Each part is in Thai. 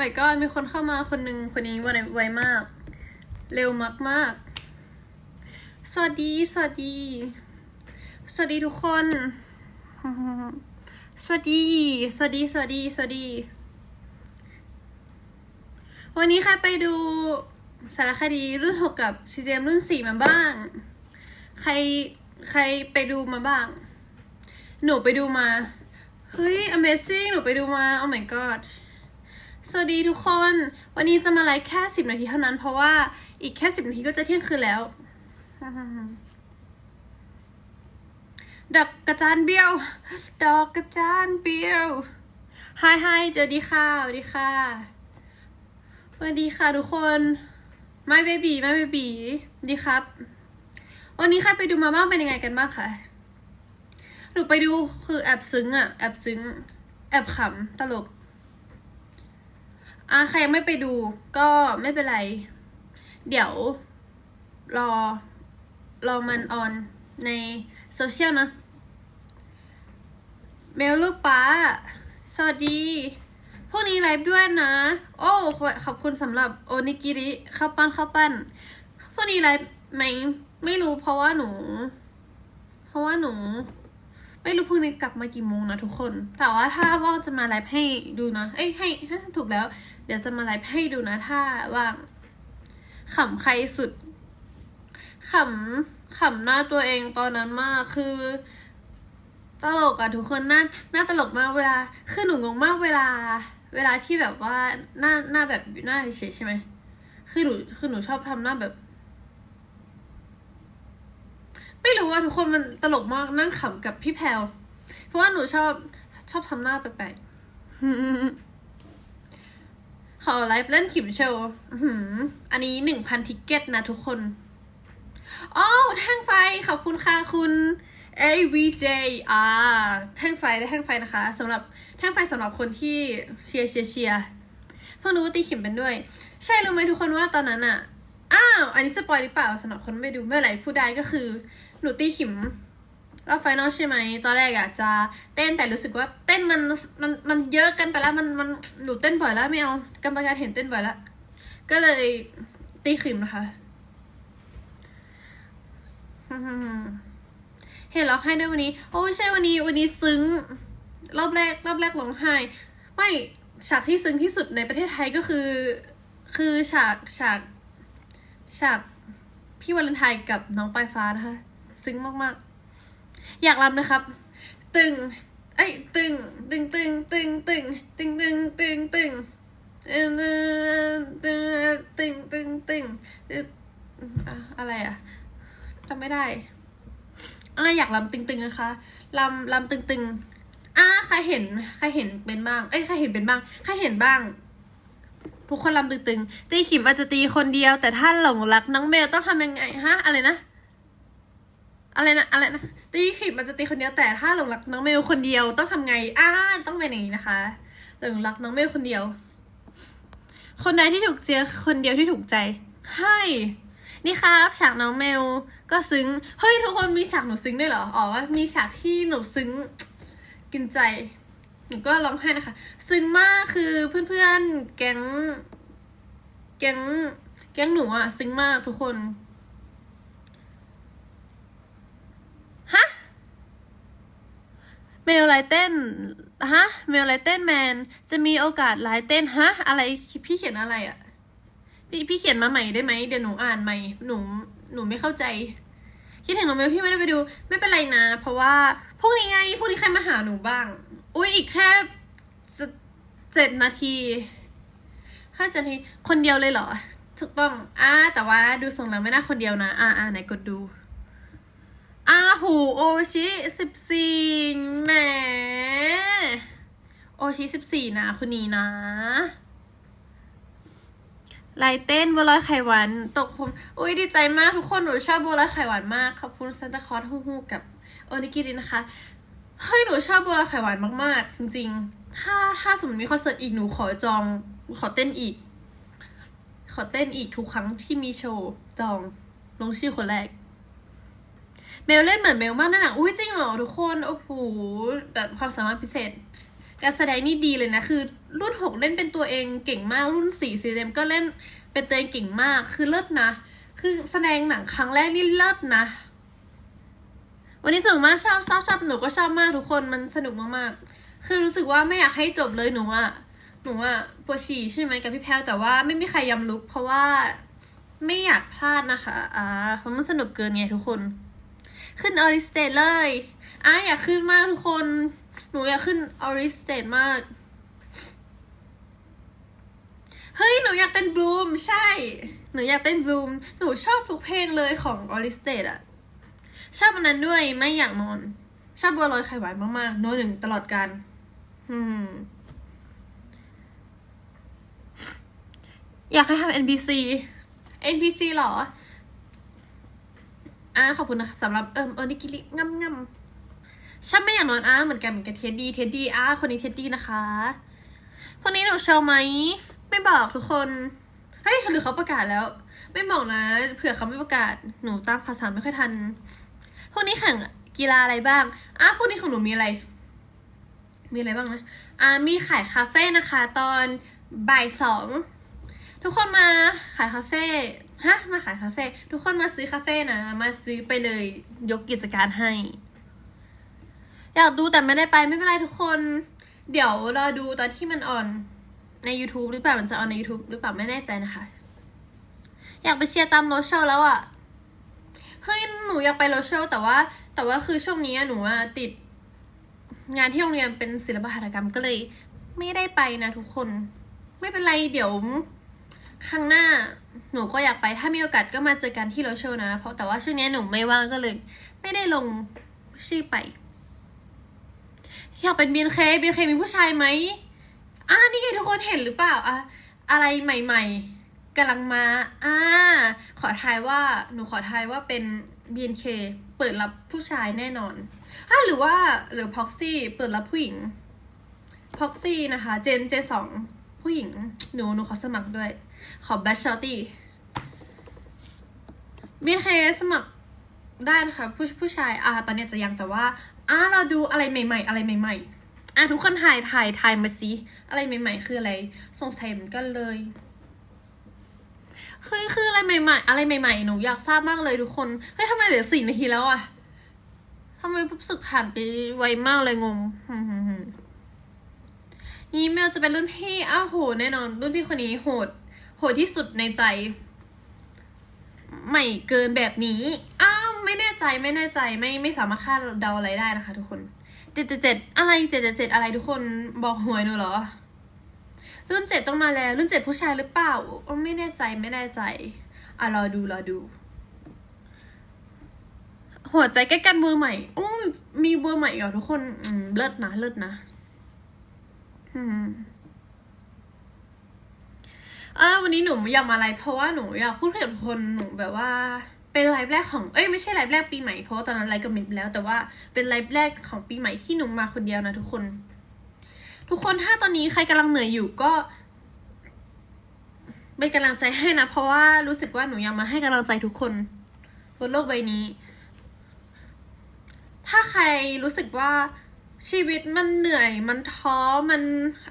my god มีคนเข้ามาคนหนึ่งคนนี้ไวไวมาก เร็วมากมากๆสวัสดี สวัสดี สวัสดีทุกคน สวัสดี สวัสดี สวัสดี สวัสดี วันนี้ใครไปดูสารคดีรุ่นหกกับซีเจมรุ่นสี่มาบ้าง ใครใครไปดูมาบ้าง หนูไปดูมา เฮ้ย amazing หนูไปดูมา oh my god สวัสดีทุกคน วันนี้จะมาไลฟ์แค่สิบนาทีเท่านั้น เพราะว่าอีกแค่สิบนาทีก็จะเที่ยงคืนแล้ว ดอกกระจานเบี้ยว ดอกกระจานเบี้ยวไฮไฮเจอดีค่ะสวัสดีค่ะสวัสดีค่ะทุกคนไม่เบบีไม่เบบีดีครับ วันนี้ใครไปดูมาบ้างเป็นยังไงกันบ้างคะหนูไปดูคือแอบซึ้งอะแอบซึ้ง แอบขำตลก อะใครยังไม่ไปดูก็ไม่เป็นไร เดี๋ยวรอ รอมันออนในโซเชียลนะ เมลลูกป้า สวัสดีพวกนี้ไลฟ์ด้วยนะ โอ้ขอบคุณสำหรับโอนิกิริข้าวปั้นข้าวปั้นพวกนี้ไลฟ์ไหมไม่รู้เพราะว่าหนู เพราะว่าหนู ไม่รู้พรุ่งนี้กลับมากี่โมงนะทุกคน แต่ว่าถ้าว่างจะมาไลฟ์ให้ดูนะ เอ้ยให้ถูกแล้ว เดี๋ยวจะมาไลฟ์ให้ดูนะ ถ้าว่างขำใครสุดขำขำหน้าตัวเองตอนนั้นมากคือ ตลกอะทุกคนหน้าหน้าตลกมากเวลา คือหนูงงมากเวลา เวลาที่แบบว่าหน้าหน้าแบบหน้าเฉยใช่ไหมคือหนูคือหนูชอบทำหน้าแบบ ไม่รู้ว่าทุกคนมันตลกมากนั่งขำกับพี่แพลวเพราะว่าหนูชอบชอบทำหน้าแปลกๆขอไลฟ์เล่นขิมโชว์อันนี้หนึ่งพันทิกเก็ตนะทุกคนอ๋อแท่งไฟขอบคุณค่ะคุณ AVJ อ่าแท่งไฟได้แท่งไฟนะคะสำหรับแท่งไฟสำหรับคนที่เชียร์เชียร์เชียร์เพิ่งรู้ว่าตีขิมเป็นด้วย ใช่รู้ไหมทุกคนว่าตอนนั้นอะอ้าว อันนี้สปอยหรือเปล่าสำหรับคนไม่ดูไม่เป็นไรพูดได้ก็คือ หนูตีขิมรอบไฟนอลใช่ไหม ตอนแรกอะจะเต้นแต่รู้สึกว่าเต้นมันมันมันเยอะกันไปแล้วมันมันหนูเต้นบ่อยแล้วไม่เอากรรมการเห็นเต้นบ่อยแล้ว ก็เลยตีขิมนะคะเห็นร้องไห้ด้วยวันนี้ โอ้ใช่วันนี้วันนี้ซึ้ง รอบแรก รอบแรกร้องไห้ ไม่ฉากที่ซึ้งที่สุดในประเทศไทยก็คือ คือฉากฉากฉากพี่วาเลนไทน์กับน้องปลายฟ้านะคะ ซึ้งมากๆ อยากรำนะครับ ตึงไอ้ตึง ตึงตึงตึงตึงตึงตึงตึงตึงตึงตึงตึงตึงตึงตึงอะอะไรอะจำไม่ได้อะอยากลำตึงๆนะคะลำลำตึงๆอะใครเห็นใครเห็นเป็นบ้าง เอ้ยใครเห็นเป็นบ้างใครเห็นบ้าง ทุกคนลำตึงๆตีขิมอาจจะตีคนเดียว แต่ถ้าหลงรักน้องเมลต้องทำยังไงฮะ อะไรนะ อะไรนะอะไรนะตีขิมอาจะตีคนเดียวแต่ถ้าหลงรักน้องเมลคนเดียวต้องทำไงอ่าต้องเป็นอย่างนี้นะคะหลงรักน้องเมลคนเดียว คนใดที่ถูกเจียคนเดียวที่ถูกใจให้นี่ครับฉากน้องเมลก็ซึ้งเฮ้ยทุกคนมีฉากหนูซึ้งด้วยเหรออ๋อว่ามีฉากที่หนูซึ้งกินใจหนูก็ร้องไห้นะคะ ซึ้งมากคือเพื่อนๆแก๊งแก๊งแก๊งหนูอะซึ้งมากทุกคน ฮะ เมลไลเต้นฮะเมลไลเต้นแมนจะมีโอกาสไลเต้นฮะอะไรพี่เขียนอะไรอะพี่พี่เขียนมาใหม่ได้ไหมเดี๋ยวหนูอ่านใหม่หนูหนูไม่เข้าใจ คิดถึงน้องเมลพี่ไม่ได้ไปดู ไม่เป็นไรนะ เพราะว่าพรุ่งนี้ไงพรุ่งนี้ใครมาหาหนูบ้าง อุ้ยอีกแค่เจ็ดนาทีห้านาทีคนเดียวเลยเหรอ ถูกต้องอ่าแต่ว่าดูทรงแล้วไม่น่าคนเดียวนะ อ่าอ่าไหนกดดูอาหูโอชิสิบสี่แหมโอ ชิสิบสี่นะคนนี้นะลายเต้นบัวลอยไข่หวานตกผมอุ้ยดีใจมากทุกคนหนูชอบบัวลอยไข่หวานมากขอบคุณซานตาคลอสฮู้ฮู้กับโอนิกิรินะคะเฮ้ยหนูชอบบัวลอยไข่หวานมากๆ จริง ๆ ถ้าถ้าสมมติมีคอนเสิร์ตอีกหนูขอจองขอเต้นอีก ขอเต้นอีกทุกครั้งที่มีโชว์จองลงชื่อคนแรก เมลเล่นเหมือนเมลมากนั่นน่ะอุ้ยจริงเหรอทุกคนโอ้โหแบบความสามารถพิเศษ การแสดงนี่ดีเลยนะ คือรุ่นหกเล่นเป็นตัวเองเก่งมากรุ่นสี่ซีเมก็เล่นเป็นตัวเองเก่งมาก คือเลิศนะ คือแสดงหนังครั้งแรกนี่เลิศนะ วันนี้สนุกมากชอบชอบชอบหนูก็ชอบมากทุกคนมันสนุกมากๆ คือรู้สึกว่าไม่อยากให้จบเลยหนูอะหนูอะปวดฉี่ใช่ไหมกับพี่แพลวแต่ว่าไม่มีใครยำลุก เพราะว่าไม่อยากพลาดนะคะ อ่า เพราะมันสนุกเกินไงทุกคน ขึ้นออริสเตเลย อะอยากขึ้นมากทุกคน หนูอยากขึ้นออริสเตทมาก เฮ้ย หนูอยากเต้นบลูมใช่ หนูอยากเต้นบลูม หนูชอบทุกเพลงเลยของออริสเตทอะชอบอันนั้นด้วยไม่อยากนอน ชอบบัวลอยไข่หวานมากๆ โน้ตหนึ่งตลอดการอืมอยากให้ทำ NPC NPC เหรอ อ่าขอบคุณนะคะสำหรับเอิมโอนิกิริงำงำ ฉันไม่อยากนอนอ้าเหมือนกันเหมือนกันเท็ดดี้เท็ดดี้อ้าคนนี้เท็ดดี้นะคะคนนี้หนูโชว์ไหม ไม่บอกทุกคน เฮ้ยหรือเขาประกาศแล้ว ไม่บอกนะ เผื่อเขาไม่ประกาศ หนูตามภาษาไม่ค่อยทัน พวกนี้แข่งกีฬาอะไรบ้างอ้าพวกนี้ของหนูมีอะไร มีอะไรบ้างนะอ่ามีขายคาเฟ่นะคะ ตอนบ่ายสองทุกคนมาขายคาเฟ่ฮะมาขายคาเฟ่ทุกคนมาซื้อคาเฟ่นะ มาซื้อไปเลยยกกิจการให้ อยากดูแต่ไม่ได้ไปไม่เป็นไรทุกคน เดี๋ยวรอดูตอนที่มันออนใน YouTube หรือเปล่ามันจะออนใน YouTube หรือเปล่าไม่แน่ใจนะคะ อยากไปเชียร์ตามโรถโชว์แล้วอะ่ะเฮ้ยหนูอยากไปโรถโชว์แต่ว่า แต่ว่าคือช่วงนี้หนูอะติด งานที่โรงเรียนเป็นศิลปหัตถกรรมก็เลย ไม่ได้ไปนะทุกคน ไม่เป็นไรเดี๋ยวครั้งหน้าหนูก็อยากไปถ้ามีโอกาสก็มาเจอกันที่โรถโชว์นะ เพราะแต่ว่าช่วงนี้หนูไม่ว่างก็เลย ไม่ได้ลงชื่อไป อยากเป็น BNK BNK มีผู้ชายไหมอ่านี่ไงทุกคนเห็นหรือเปล่าอะอะไรใหม่ ๆกำลังมาอ่าขอทายว่าหนูขอทายว่าเป็น BNK เปิดรับผู้ชายแน่นอนอ่าหรือว่าหรือ Proxy เปิดรับผู้หญิง Proxy นะคะเจนเจสองผู้หญิงหนูหนูขอสมัครด้วย ขอ b a s h o t y BNK สมัครได้นะคะผู้ผู้ชายอ่าตอนนี้จะยังแต่ว่า อ่าเราดูอะไรใหม่ ๆ อะไรใหม่ ๆอะทุกคนถ่ายถ่ายถ่ายมาสิอะไรใหม่ ๆ คืออะไรสงสัยเหมือนกันเลยคือคืออะไรใหม่ ๆ อะไรใหม่ ๆ หนูอยากทราบมากเลยทุกคนเฮ้ยทำไมเหลือสี่นาทีแล้วอะทำไมรู้สึกผ่านไปไวมากเลยงงนี่เมลจะเป็นรุ่นพี่อ้าวโหแน่นอน รุ่นพี่คนนี้โหด โหดที่สุดในใจไม่เกินแบบนี้อ้าว ใจไม่แน่ใจไม่ไม่สามารถคาดเดาอะไรได้นะคะ ทุกคนเจ็ดเจ็ดเจ็ดอะไรเจ็ดเจ็ดเจ็ดอะไรทุกคนบอกหวยหนูเหรอ รุ่นเจ็ดต้องมาแล้ว รุ่นเจ็ดผู้ชายหรือเปล่าไม่แน่ใจไม่แน่ใจอะรอดูรอดู หัวใจใกล้กันเบอร์ใหม่โอ้มีเบอร์ใหม่เหรอทุกคนอืมเลิศนะเลิศนะ อืมอ่าวันนี้หนูอยากมาไลฟ์เพราะว่าหนูอยากพูดกับคนหนูแบบว่า เป็นไลฟ์แรกของ เอ้ยไม่ใช่ไลฟ์แรกปีใหม่เพราะตอนนั้นไลฟ์กับมิมแล้ว แต่ว่าเป็นไลฟ์แรกของปีใหม่ที่หนูมาคนเดียวนะทุกคน ทุกคนถ้าตอนนี้ใครกำลังเหนื่อยอยู่ก็เป็นกำลังใจให้นะ เพราะว่ารู้สึกว่าหนูอยากมาให้กำลังใจทุกคนบนโลกใบนี้ ถ้าใครรู้สึกว่าชีวิตมันเหนื่อยมันท้อมัน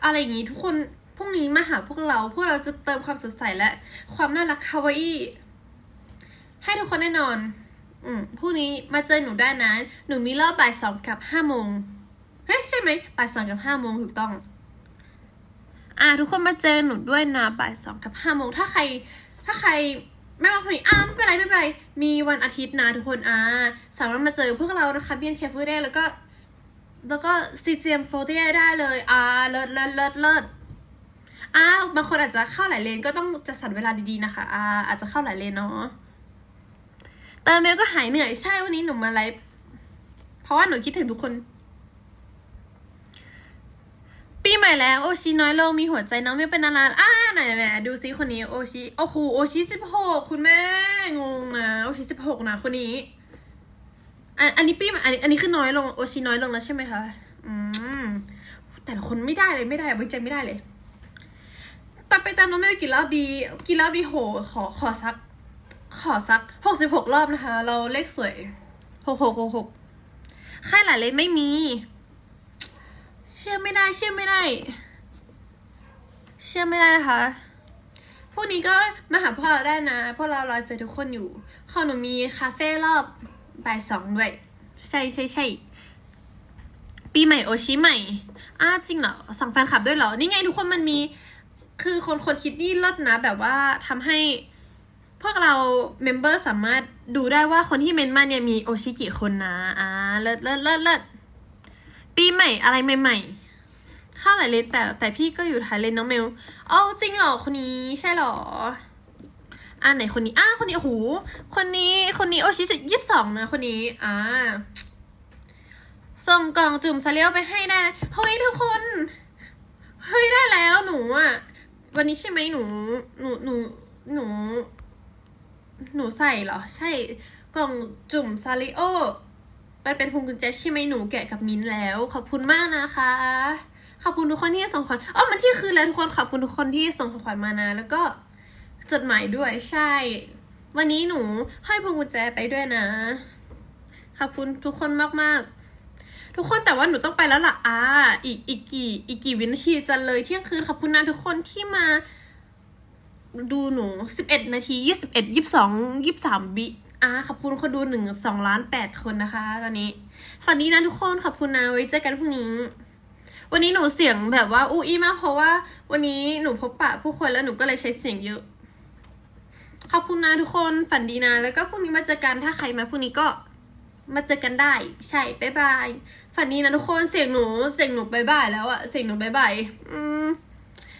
อะไรอย่างนี้ทุกคนพรุ่งนี้มาหาพวกเรา พวกเราจะเติมความสดใสและความน่ารักคาวาอี้ ให้ทุกคนแน่นอน อืมพรุ่งนี้มาเจอหนูได้นะ หนูมีรอบบ่ายสองกับห้าโมงเฮ้ยใช่ไหมบ่ายสองกับห้าโมงถูกต้อง อ่า ทุกคนมาเจอหนูด้วยนะบ่ายสองกับห้าโมงถ้าใคร ถ้าใครไม่มาพรุ่งนี้อ่าไม่เป็นไรไม่เป็นไร มีวันอาทิตย์นะทุกคนอ่าสามารถมาเจอพวกเรานะคะเบียนเคฟูได้แล้วก็ แล้วก็ CGM 40ได้เลย อ่าเลิศเลิศเลิศเลิศอ้าวบางคนอาจจะเข้าหลายเลนก็ต้องจัดสรรเวลาดีๆนะคะ อ่า อาจจะเข้าหลายเลนเนาะ เติมเมลก็หายเหนื่อยใช่วันนี้หนูมาไลฟ์เพราะว่าหนูคิดถึงทุกคน ปีใหม่แล้ว โอชิน้อยลงมีหัวใจน้องไม่เป็นนานๆอ่าไหนไหนๆดูซิคนนี้โอชิโอ้โหโอชิสิบหกคุณแม่งงนะโอชิสิบหกนะคนนี้อันอันนี้ปีใหม่อันนี้อันนี้คือน้อยลงโอชิน้อยลงแล้วใช่ไหมคะอืมแต่ละคนไม่ได้เลยไม่ได้ไว้ใจไม่ได้เลยตัดไปตามน้องเมลกี่รอบดีกี่รอบดีโห ขอขอสัก ขอสักหกสิบหกรอบนะคะ เราเลขสวยหกหกหกหกค่าหลายเลขไม่มี เชื่อไม่ได้ เชื่อไม่ได้ เชื่อไม่ได้นะคะพวกนี้ก็มาหาพวกเราได้นะ พวกเรารอเจอทุกคนอยู่ขอหนูมีคาเฟ่รอบบ่ายสองด้วย ใช่ใช่ใช่ปีใหม่โอชิใหม่ อ้าจริงเหรอ สั่งแฟนคลับด้วยเหรอ นี่ไงทุกคนมันมี คือคนคนคิดนี่เลิศนะ แบบว่าทำให้ พวกเราเมมเบอร์สามารถดูได้ว่าคนที่เมนมาเนี่ยมีโอชิกิคนนะอ่าเลิศเลิศเลิศเลิศปีใหม่อะไรใหม่ๆ เข้าหลายเลยแต่แต่พี่ก็อยู่ไทยเลยน้องเมลเอาจริงเหรอคนนี้ใช่เหรออ่าไหนคนนี้อ่าคนนี้โอ้โหคนนี้คนนี้โอชิสิยี่สิบสองนะคนนี้อ่าส่งกล่องจุ่มซาเลียวไปให้ได้เฮ้ยทุกคนเฮ้ยได้แล้วหนูอะวันนี้ใช่ไหมหนู หนูหนูหนู หนูใส่เหรอ ใช่กล่องจุ่มซาริโอมันเป็นพุงกุญแจใช่ไหมหนูแกะกับมิ้นแล้ว ขอบคุณมากนะคะ ขอบคุณทุกคนที่ส่งขวัญอ๋อมันที่คืนแล้วทุกคนขอบคุณทุกคนที่ส่งขวัญมานะ แล้วก็จดหมายด้วยใช่ วันนี้หนูให้พวงกุญแจไปด้วยนะ ขอบคุณทุกคนมากมากทุกคนแต่ว่าหนูต้องไปแล้วล่ะอ่าอีกอีกกี่อีกกี่วินาทีจะเลยเที่ยงคืนขอบคุณนะทุกคนที่มา ดูหนูสิบเอ็ดนาทียี่สิบเอ็ดยี่สบสองยี่สิามวิอะขอบคุณคนดูหนึ่งสองล้านแปดคนนะคะ ตอนนี้ สวัสดีนะทุกคนขอบคุณนะไว้เจอกันพรุ่งนี้ วันนี้หนูเสียงแบบว่าอู้อี้มากเพราะว่า วันนี้หนูพบปะผู้คนแล้วหนูก็เลยใช้เสียงเยอะ ขอบคุณนะทุกคนฝันดีนะแล้วก็พรุ่งนี้มาเจอกันถ้าใครมาพรุ่งนี้ก็มาเจอกันได้ ใช่บายบายฝันดีนะทุกคนเสียงหนูเสียงหนูบายบายแล้วอะเสียงหนูบายบายอืม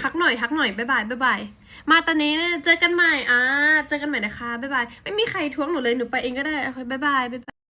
ทักหน่อยทักหน่อยบายบายบายบายมาตอนนี้เนี่ยเจอกันใหม่อ่าเจอกันใหม่นะคะบายบายไม่มีใครท้วงหนูเลยหนูไปเองก็ได้คบายบายบายบาย